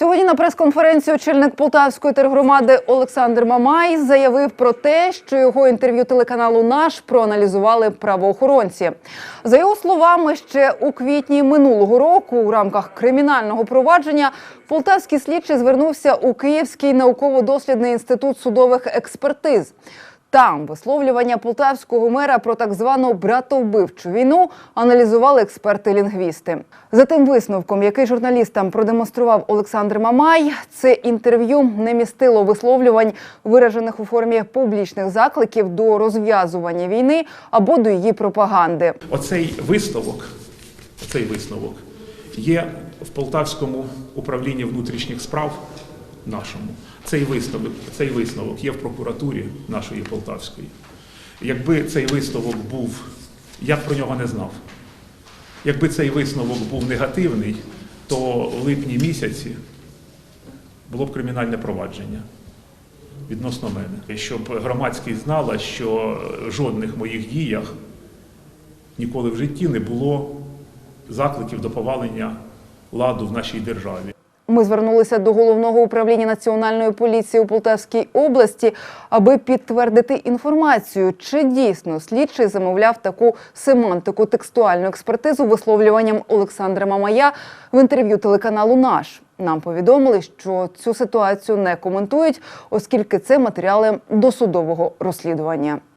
Сьогодні на прес-конференції очільник Полтавської тергромади Олександр Мамай заявив про те, що його інтерв'ю телеканалу Наш проаналізували правоохоронці. За його словами, ще у квітні минулого року у рамках кримінального провадження полтавський слідчий звернувся у Київський науково-дослідний інститут судових експертиз. Там висловлювання полтавського мера про так звану братовбивчу війну аналізували експерти-лінгвісти. За тим висновком, який журналістам продемонстрував Олександр Мамай, це інтерв'ю не містило висловлювань, виражених у формі публічних закликів до розв'язування війни або до її пропаганди. Оцей висновок, оцей висновок є в Полтавському управлінні внутрішніх справ нашому. Цей висновок, цей висновок є в прокуратурі нашої Полтавської. Якби цей висновок був, я б про нього не знав. Якби цей висновок був негативний, то в липні місяці було б кримінальне провадження відносно мене. Щоб громадськість знала, що жодних моїх діях ніколи в житті не було закликів до повалення ладу в нашій державі. Ми звернулися до головного управління національної поліції у Полтавській області, аби підтвердити інформацію, чи дійсно слідчий замовляв таку семантику текстуальну експертизу висловлюванням Олександра Мамая в інтерв'ю телеканалу Наш. Нам повідомили, що цю ситуацію не коментують, оскільки це матеріали досудового розслідування.